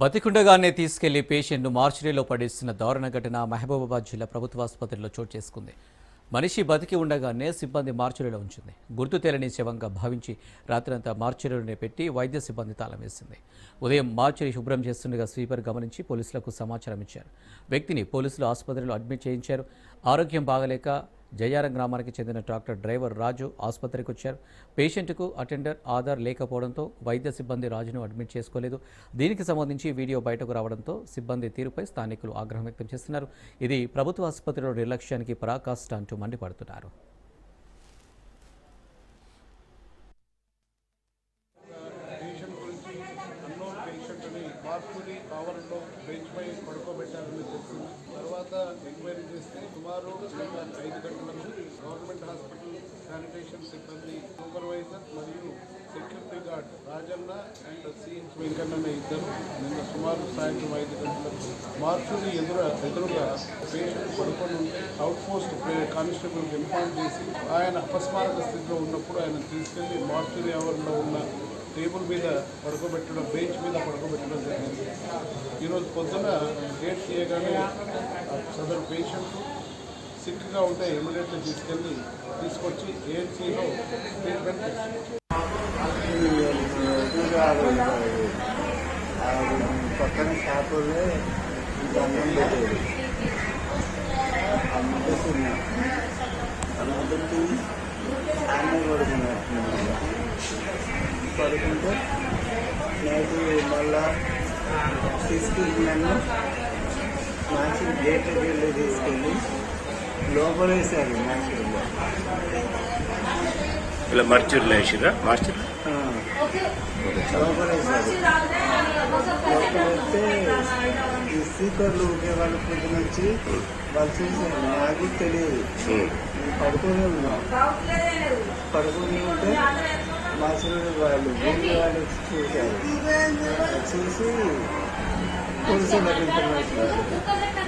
బతికుండగానే తీసుకెళ్ళి పేషెంట్ను మార్చురీలో పడేసిన దారుణ ఘటన మహబూబాబాద్ జిల్లా ప్రభుత్వ ఆసుపత్రిలో చోటు చేసుకుంది. మనిషి బతికి ఉండగానే సిబ్బంది మార్చురీలో ఉంచింది. గుర్తు తెలియని శవంగా భావించి రాత్రంతా మార్చురీలోనే పెట్టి వైద్య సిబ్బంది తాళం వేసింది. ఉదయం మార్చురీ శుభ్రం చేస్తుండగా స్వీపర్ గమనించి పోలీసులకు సమాచారం ఇచ్చారు. వ్యక్తిని పోలీసులు ఆసుపత్రిలో అడ్మిట్ చేయించారు. ఆరోగ్యం బాగలేక జయారం గ్రామానికి చెందిన ట్రాక్టర్ డ్రైవర్ రాజు ఆసుపత్రికి వచ్చారు. పేషెంట్కు అటెండర్ ఆధార్ లేకపోవడంతో వైద్య సిబ్బంది రాజును అడ్మిట్ చేసుకోలేదు. దీనికి సంబంధించి వీడియో బయటకు రావడంతో సిబ్బంది తీరుపై స్థానికులు ఆగ్రహం వ్యక్తం చేస్తున్నారు. ఇది ప్రభుత్వ ఆసుపత్రిలో నిర్లక్ష్యానికి పరాకాష్ట అంటూ మండిపడుతున్నారు. మార్పుని ఆవరణలో బెంచ్ పై పడుకోబెట్టారని తెలిసింది తర్వాత ఎంక్వైరీ చేస్తే ఐదు గంటలకు గవర్నమెంట్ హాస్పిటల్ శానిటేషన్ సిబ్బంది సూపర్వైజర్ మరియు security guard Rajanna and CS Venkanna ఇద్దరు నిన్న సుమారు సాయంత్రం ఐదు గంటలకు మార్చుని ఎదుర ఎదురుగా పేషెంట్ పడుకొని ఉంటే అవుట్ పోస్ట్ కానిస్టేబుల్ ఇన్ఫార్మ్ చేసి ఆయన అపస్మారక స్థితిలో ఉన్నప్పుడు ఆయన తీసుకెళ్ళి మార్చుని ఆవరణలో ఉన్న టేబుల్ మీద పడుకోబెట్టడం బెంచ్ మీద పడుకోబెట్టడం జరిగింది. ఈరోజు పొద్దున గేట్ చేయగానే సదరు పేషెంట్ సిక్గా ఉంటే ఇమీడియట్గా తీసుకెళ్ళి తీసుకొచ్చి ఏఎన్సీలో ట్రీట్మెంట్ చేస్తాం పక్కన షాపులో అన్నం పెట్టేది అన్నం పెట్టున్నా అన్నం పెట్టి అన్నం పడుకున్నట్టున్నాడు పడుకుంటే నైట్ మళ్ళా తీసుకెళ్ళి నన్ను మంచి గేట్కి వెళ్ళి తీసుకెళ్ళి లోపల వేసారు మంచిగా ఇలా మర్చూర్లో వేసిరా మార్చూర్? లోపల వేసారు లోపల వేస్తే ఈ స్పీకర్లు ఊకే వాళ్ళు పొద్దున వచ్చి వాళ్ళు చూసారు నాకు తెలియదు. పడుకొని ఉన్నాం. పడుకొని ఉంటే మా చిన్న వాళ్ళు భూమి వాళ్ళు వచ్చి చూశారు. చూసి పోలీసులకు ఇన్ఫర్మేషన్